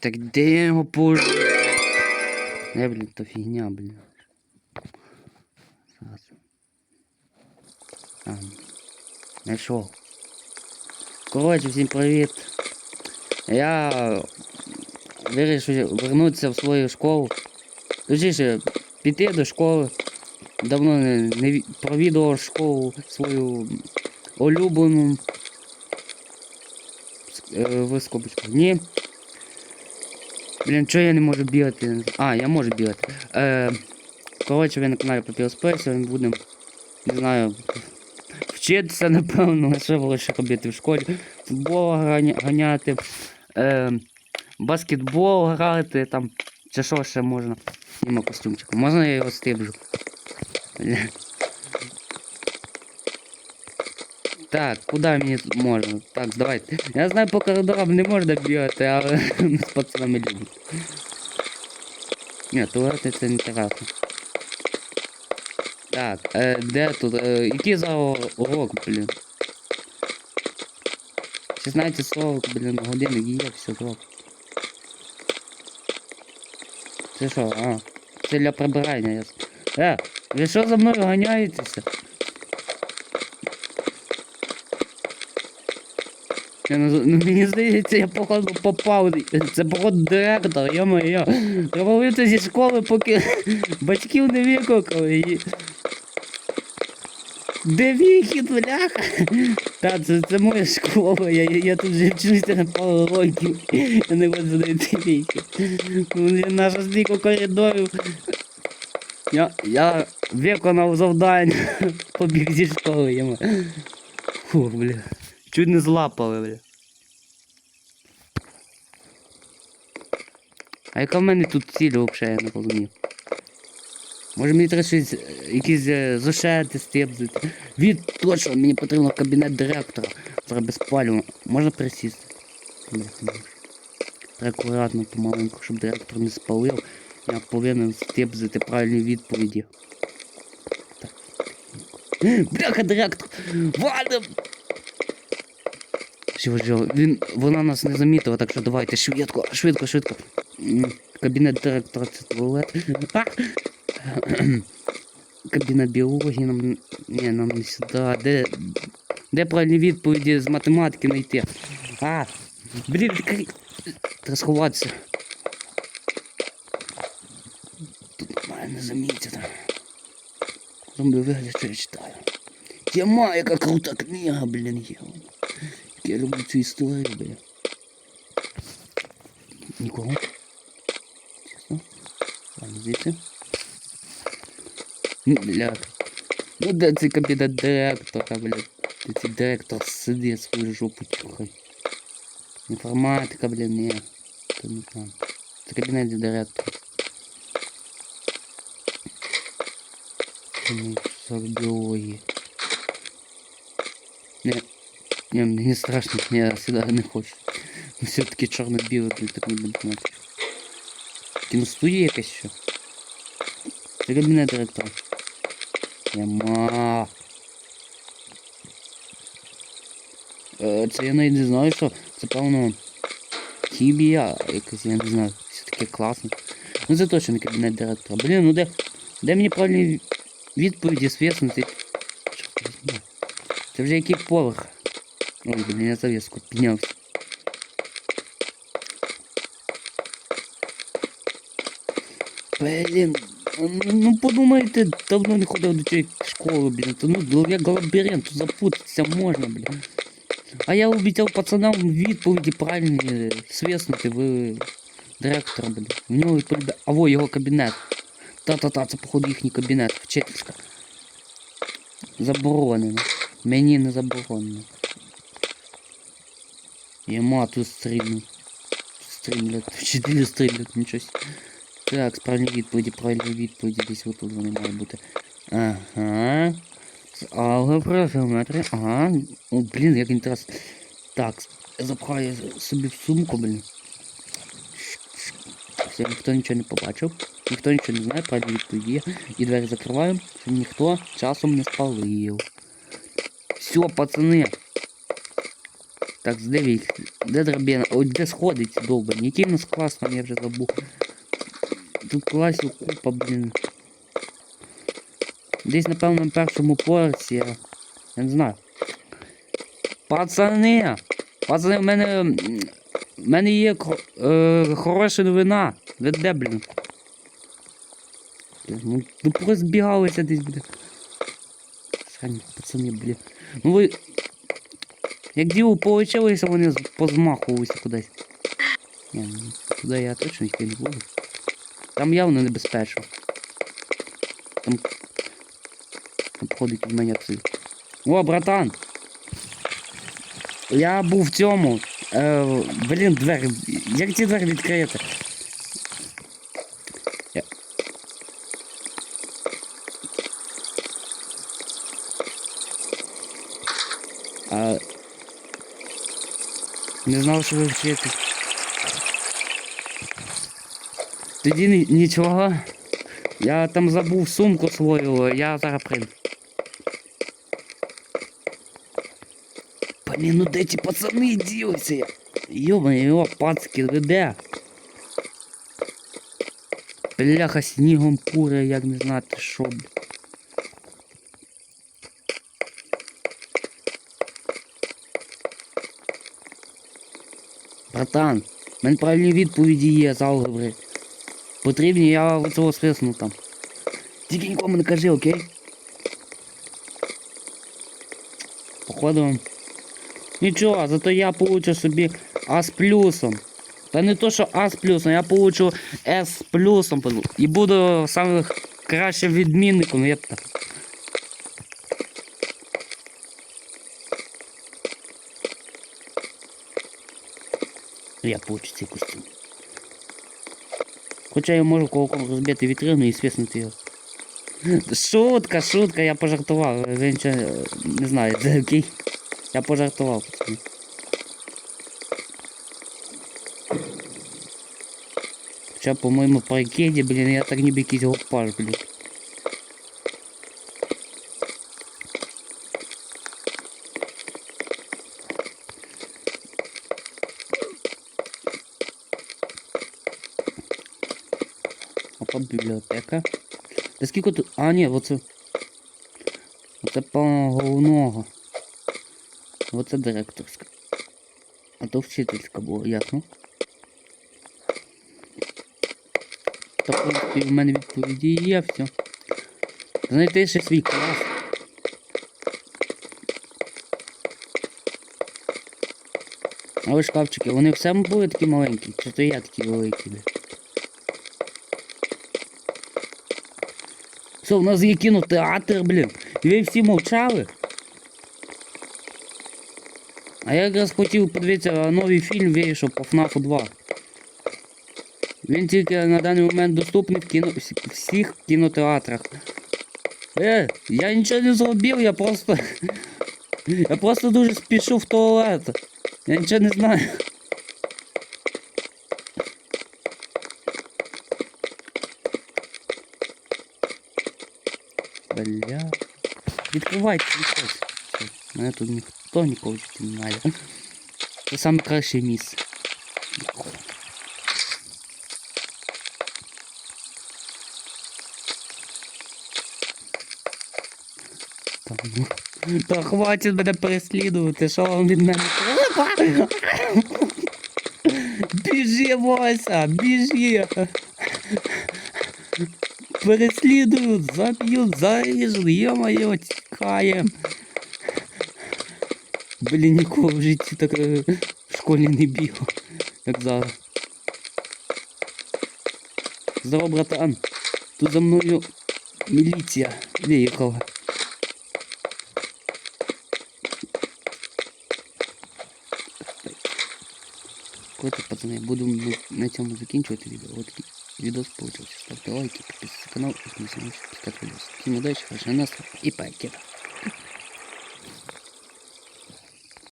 Так де я його положу? Не, блін, то фігня, блін. Зараз. А, знайшов. Коротше, всім привіт. Я вирішив вернутися в свою школу. Точніше, піти до школи. Давно не, не провідував школу свою улюблену. Е, в. Ні. Блін, чого я не можу бігати? А, я можу бігати. Е, коротше, ви на каналі Папір Спейс, сьогодні будемо, не знаю, вчитися, напевно, що було ще робити в школі. Футбол ганяти, е, баскетбол грати, там, чи що ще можна. Нема костюмчика. Можна я його стиблю? Бля. Так, куди мені можна? Так, давайте. Я знаю, по коридорам не можна бігати, але з пацанами люблю. Ні, туалети це не терапія. Так, е, де тут? Е, який за урок, блін? 16.40, блін, годинник є, все добре. Це що, а? Це для прибирання, ясно. Е, ви що за мною ганяєтеся? Не ну, мені здається, я походу попав. Це походу директор, йо-моє. Треба вийти зі школи, поки батьків не викликали. І... Де вихід, бляха? Та, це, це моя школа, я, я, тут вже вчуся на пару років. Я не можу знайти вихід. Наша стільки коридорів. Я, я виконав завдання, побіг зі школи, йому. Фух, бля. Чуть не злапали, бля. А яка в мене тут ціль взагалі, я не. Може мені треба щось, е, якісь е, зошити стебзити. Від точно, мені потрібно кабінет директора. Зараз безпалювано. Можна присісти? Треба акуратно, помаленьку, щоб директор не спалив. Я повинен стебзити правильні відповіді. Так. Бляха, директор! Валим! Він, вона нас не замітила, так що давайте швидко, швидко, швидко. Кабінет директора це туалет. Кабінет біології нам. Ні, нам не сюди. Де. Де правильні відповіді з математики знайти? А! Блін. Треба сховатися. Тут мене не замітити. Зомби вигляд, що я читаю. Тема, яка крута книга, блін, є. Я люблю цю історію, бля. Нікого. Чесно. Ладно, звідси. Ну, Бля. Ну де цей кабінет директора, бля. Де цей директор сидить свою жопу чухай. Інформатика, блін, ні. Це не там. Це кабінет директора. Ну, що біології. Не, не, мені страшно, я сюди не хочу. Ну, Все-таки чорно-біле, блін, так не буду мати. Кіностудія якась що? Це кабінет директора. Нема. Е, Це я навіть не знаю, що це певно Тібія якась, я не знаю, все таке класно. Ну це точно не кабінет директора. Блін, ну де, де мені правильні відповіді? Чорт візьми. Це вже який поверх. Ой, блін, я завіску піднявся. Блін, ну, ну подумайте, давно не ходив до цієї школи, блін. То, ну, як лабіринт, тут запутатися можна, блін. А я обіцяв пацанам відповіді правильні свиснути ви директора, блін. В нього відповідає. А во його кабінет. Та-та-та, це походу їхній кабінет, вчительська. Заборонено. Мені не заборонено. Єма тут стрільну. Стрімлять. Вчителі стрімлять, нічого. сі. Так, справжні відповіді, правильні відповіді, десь отут вони мають бути. Ага. З алгебра, геометрія, ага. О, блін, як інтересно. Так, запхаю собі в сумку, блін. Все, ніхто нічого не побачив. Ніхто нічого не знає, правильні є. І двері закриваємо, щоб ніхто часом не спалив. Все, пацани. Так, їх? Де драбина? Ой, де сходить довбані? Який у нас клас там, я вже забув. Тут класів купа, блін. Десь, напевно, на першому поверсі. Я, не знаю. Пацани! Пацани, в мене. В мене є е, хороша новина. Ви де, блін? Ну, ну порозбігалися десь, блін. Срані, пацани, блін. Ну ви. Як діло получилося, вони позмахувалися кудись. Ні, ну, туди я точно йти не буду. Там явно небезпечно. Там. Обходить від мене абсолютно. О, братан! Я був в цьому. Е, блін, двері. Як ці двері відкрити? Я... А... Не знав, що ви вчите. Тоді нічого. Я там забув сумку свою, я зараз прийду. Блін, ну де ті пацани ділися? Йо-моє, йо, пацки, ви де? Бляха снігом куре, як не знати що. Братан, в мене правильні відповіді є з алгебри. Потрібні, я оцього свисну там. Тільки нікому не кажи, окей? Походу. Нічого, зато я получу собі А з плюсом. Та не то, що А з плюсом, я получу С плюсом. І буду самим кращим відмінником, я так. Я получу цей костюм. Хоча я можу кулаком розбити вітрину і свиснути його. Шутка, шутка, я пожартував. Ви нічого е, не знаєте, окей? Я пожартував, пацани. Хоча, по-моєму, по ракеті, блін, я так ніби якийсь гопаж, блін. Бібліотека. Та скільки тут. А, ні, оце. Оце по головного. Оце директорська. А то вчительська була, ясно. Та, в принципі, в мене відповіді є, все. Знайти ще свій клас. Але шкафчики, вони все були такі маленькі, чи то я такі великі. Все, у нас є кінотеатр, блін. І ви всі мовчали. А я якраз хотів подивитися новий фільм вийшов по FNAF 2. Він тільки на даний момент доступний в кіно... всіх кінотеатрах. Е, я нічого не зробив, я просто. Я просто дуже спішу в туалет. Я нічого не знаю. Бля. Відкривайте, відкривайте. Все, Мене тут ніхто нікого чути не знає. Це саме краще місце. Та, ну, Та хватить мене переслідувати, що вам від мене треба? Біжи, Вася, біжи. Переслідують, заб'ють, заріжуть, йо-моє, тікаєм. Блін, ніколи в житті так е, в школі не бігав, як зараз. Здорово, братан. Тут за мною міліція виїхала. Коротше, пацани, буду ну, на цьому закінчувати відео. От получился. Ставьте лайки, подписывайтесь на канал, и не забывайте пускати видос. Всем удачи, хорошего настрою и пакет.